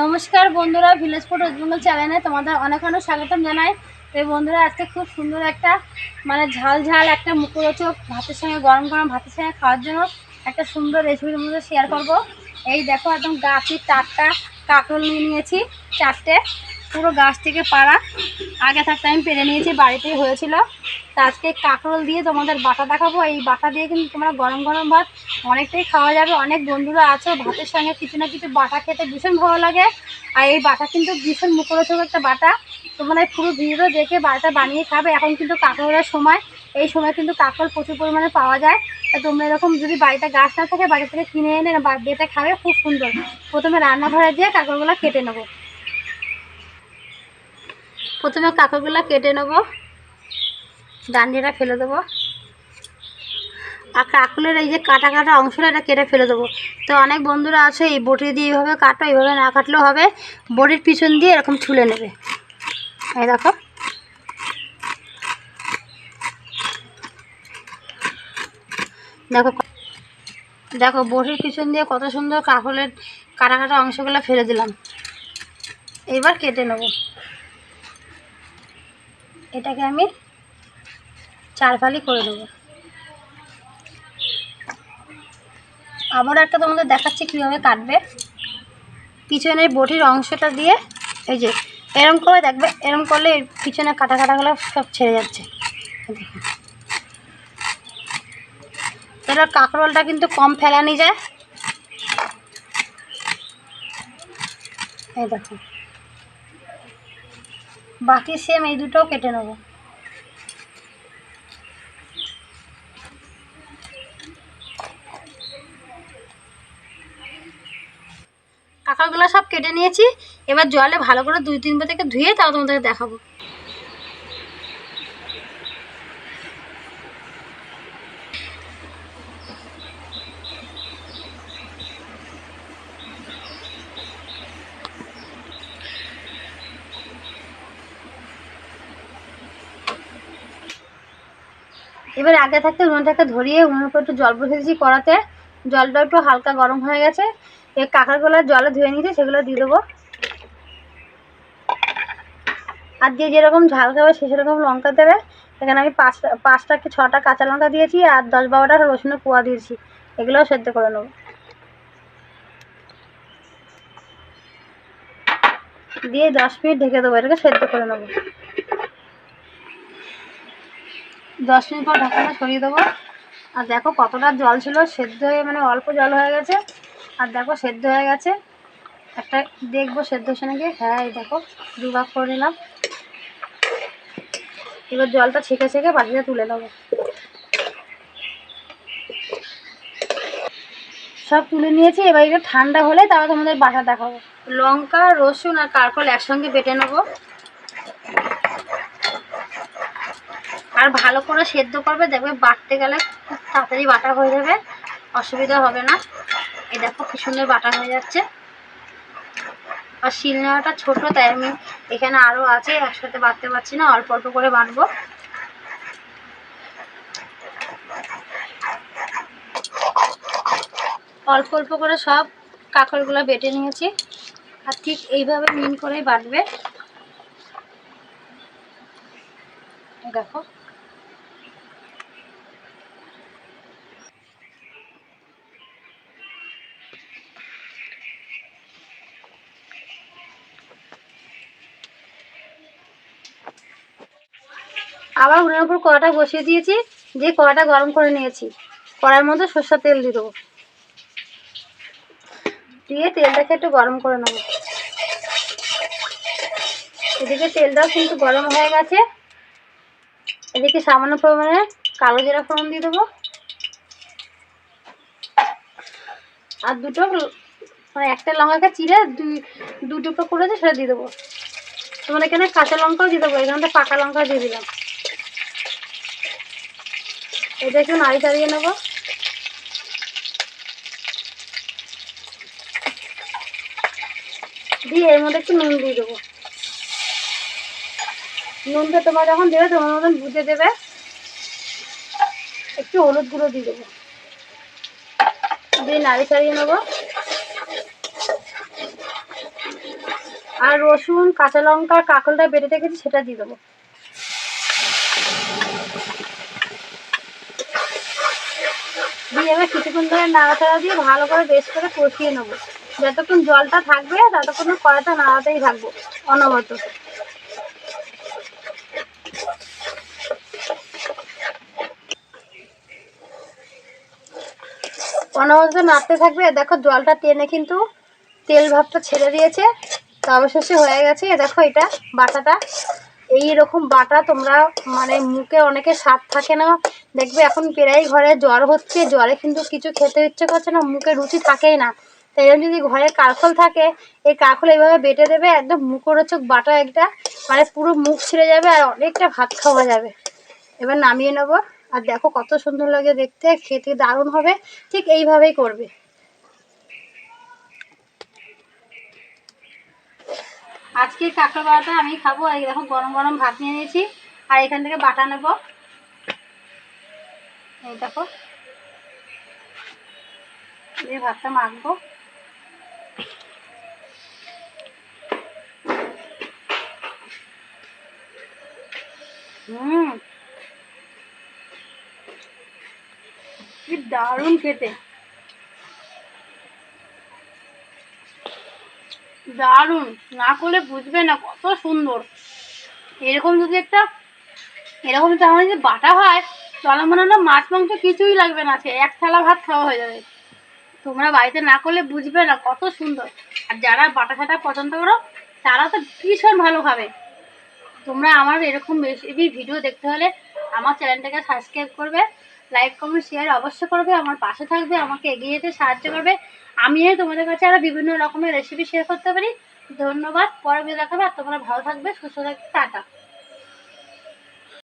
নমস্কার বন্ধুরা village food waste Bengal চ্যানেলে তোমাদের অনেক অনেক স্বাগতম জানাই। এই বন্ধুরা, আজকে খুব সুন্দর একটা মানে ঝাল ঝাল একটা মুখরোচক ভাতের সঙ্গে, গরম গরম ভাতের সঙ্গে খাওয়ার জন্য একটা সুন্দর রেসিপির মধ্যে শেয়ার করব। এই দেখো, একদম গাছের টাটকা কাঁকরোল নিয়ে নিয়েছি চারটে। পুরো গাছ থেকে পাড়া। আগে থাকতে আমি পেরে নিয়েছি, বাড়িতেই হয়েছিল। তা আজকে কাঁকরোল দিয়ে তোমাদের বাটা দেখাবো। এই বাটা দিয়ে কিন্তু তোমরা গরম গরম ভাত অনেকটাই খাওয়া যাবে। অনেক বন্ধুরা আছো, ভাতের সঙ্গে কিছু না কিছু বাটা খেতে ভীষণ ভালো লাগে। আর এই বাটা কিন্তু ভীষণ মুখরোচক একটা বাটা। তোমরা পুরো ভিডিও দেখে বাটা বানিয়ে খাবে। এখন কিন্তু কাঁকরোলের সময়। এই সময় কিন্তু কাঁকরোল প্রচুর পরিমাণে পাওয়া যায়। তা তোমরা এরকম যদি বাড়িতে গাছ না থাকে, বাড়ি থেকে কিনে এনে বেটে খাবে, খুব সুন্দর। প্রথমে রান্নাঘরে দিয়ে কাঁকরোলগুলো কেটে নেব। প্রথমে কাঁকরগুলো কেটে নেব। ডান্ডিটা ফেলে দেবো। আর কাঁকলের এই যে কাটা কাটা অংশটা এটা কেটে ফেলে দেবো। তো অনেক বন্ধুরা আছে, এই বটি দিয়ে এইভাবে কাটো, এইভাবে না কাটলেও হবে। বটির পিছন দিয়ে এরকম ছুলে নেবে। এই দেখো। দেখো দেখো, বটির পিছন দিয়ে কত সুন্দর কাকলের কাটা কাটা অংশগুলো ফেলে দিলাম। এবার কেটে নেব। এটাকে আমি চার ফালি করে দেবো আবার একটা তোমাদের দেখাচ্ছি কীভাবে কাটবে। পিছনের বটির অংশটা দিয়ে এই যে, এরম করে দেখবে, এরম করলে পিছনে কাটা কাটাগুলো সব ছেড়ে যাচ্ছে। এটা কাঁকরোলটা কিন্তু কম ফেলানি যায়। এই দেখো। বাকি সেম এই দুটোও কেটে নেব। কাঁকড়গুলো সব কেটে নিয়েছি। এবার জলে ভালো করে দুই তিনবার থেকে ধুয়ে তাও তোমাদেরকে দেখাবো। এবার আগে থাকতে উনুনটাকে ধরিয়ে উনুনের উপর একটু জল বসিয়েছি কড়াতে। জলটা একটু হালকা গরম হয়ে গেছে। এই কাঁকড়গুলো জলে ধুয়ে নিয়েছি, সেগুলো দিয়ে দেবো। আর দিয়ে যেরকম ঝাল খাবে সে সেরকম লঙ্কা দেবে। এখানে আমি পাঁচটা পাঁচটা কি ছটা কাঁচা লঙ্কা দিয়েছি আর দশ বারোটা রসুনের কোয়া দিয়েছি। এগুলোও সেদ্ধ করে নেব। দিয়ে দশ মিনিট ঢেকে দেবো, এটাকে সেদ্ধ করে নেব। দশ মিনিট পর ঢাকাটা সরিয়ে দেবো। আর দেখো কতটা জল ছিল, সেদ্ধ হয়ে মানে অল্প জল হয়ে গেছে। আর দেখো সেদ্ধ হয়ে গেছে। একটা দেখব সেদ্ধ নাকি? হ্যাঁ এই দেখো দু ভাগ করে নিলাম। এবার জলটা ছেঁকে ছেঁকে বাটিতে তুলে নেব। সব তুলে নিয়েছি, এবার এটা ঠান্ডা হলে তারপর তোমাদের বাসা দেখাবো। লঙ্কা, রসুন আর কারকল একসঙ্গে বেটে নেব। আর ভালো করে সেদ্ধ করবে, দেখবে বাটতে গেলে খুব তাড়াতাড়ি বাটা হয়ে যাবে, অসুবিধা হবে না। দেখো কি সুন্দর বাটা হয়ে যাচ্ছে। আর শিল নেওয়াটা ছোটো, তাই আমি এখানে আরও আছে, একসাথে বাটতে পারছি না, অল্প অল্প করে বাটবো অল্প অল্প করে সব কাঁকড়গুলো বেটে নিয়েছি, আর ঠিক এইভাবে মিন করেই বাটবে দেখো। আবার উনুনের উপর কড়াটা বসিয়ে দিয়েছি, দিয়ে কড়াটা গরম করে নিয়েছি। কড়ার মধ্যে সর্ষের তেল দিয়ে দেবো। দিয়ে তেলটাকে একটু গরম করে নেব। এদিকে তেলটাও কিন্তু গরম হয়ে গেছে। এদিকে সামান্য পরিমাণে কালো জিরা ফোড়ন দিয়ে দেবো। আর দুটো মানে একটা লঙ্কাকে চিড়ে দুই দুটো করেছে সেটা দিয়ে দেবো। তোমার এখানে কাঁচা লঙ্কাও দিয়ে দেবো, এখানে পাকা লঙ্কাও দিয়ে দিলাম। এটা একটু নাড়ি চাড়িয়ে নেব। দিয়ে এর মধ্যে একটু নুন দিয়ে দেবো। নুনটা তোমার যখন দেবে, তোমার মতন বুঝে দেবে। একটু হলুদ গুঁড়ো দিয়ে দেবো। দিয়ে নাড়ি চাড়িয়ে নেব। আর রসুন, কাঁচা লঙ্কা কাঁকলটা বেটে রেখেছি, সেটা দিয়ে দেবো। দিয়ে এবার কিছুক্ষণ ধরে নাড়াচাড়া দিয়ে ভালো করে বেশ করে কষিয়ে নেব। যতক্ষণ জলটা থাকবে, ততক্ষণ কড়াটা নাড়াতেই থাকব, অনবরত। অনবরত নাড়তে থাকবে। দেখো জলটা টেনে কিন্তু তেল ভাবটা ছেড়ে দিয়েছে। তো অবশেষে হয়ে গেছে। দেখো এটা বাটাটা। এই রকম বাটা তোমরা মানে মুখে অনেকে স্বাদ থাকে না। দেখবে এখন প্রায় ঘরে জ্বর হচ্ছে, জ্বরে কিন্তু কিছু খেতে ইচ্ছে করছে না, মুখে রুচি থাকেই না। তাই জন্য যদি ঘরে কারখল থাকে, এই কারখল এইভাবে বেটে দেবে, একদম মুখরোচক বাটা একটা মানে পুরো মুখ ছিঁড়ে যাবে আর অনেকটা ভাত খাওয়া যাবে। এবার নামিয়ে নেব। আর দেখো কত সুন্দর লাগে দেখতে, খেতে দারুণ হবে। ঠিক এইভাবেই করবে। আজকে কাঁকড়া বাটা আমি খাব। এই দেখো, গরম গরম ভাত নিয়ে নিয়েছি। আর এখান থেকে বাটা নেব। এই দেখো। এই ভাতটা মাখবো। হুম। দারুণ খেতে। দারুণ। না করলে বুঝবে না, কত সুন্দর। এরকম যদি একটা, এরকম যদি আমার যদি বাটা হয়, তাহলে মনে হয় মাছ, মাংস কিছুই লাগবে না, সে এক থালা ভাত খাওয়া হয়ে যাবে। তোমরা বাড়িতে না করলে বুঝবে না, কত সুন্দর। আর যারা বাটা ফাটা পছন্দ করো, তারা তো ভীষণ ভালো খাবে। তোমরা আমার এরকম রেসিপি ভিডিও দেখতে হলে আমার চ্যানেলটাকে সাবস্ক্রাইব করবে। লাইক কমেন্ট শেয়ার অবশ্যই করবে, আমার পাশে থাকবে, আমাকে এগিয়ে যেতে সাহায্য করবে। আমি তোমাদের কাছে আরও বিভিন্ন রকমের রেসিপি শেয়ার করতে পারি। ধন্যবাদ পরে দেখা দেখাবে, আর তোমরা ভালো থাকবে, সুস্থ থাকবে, টাটা।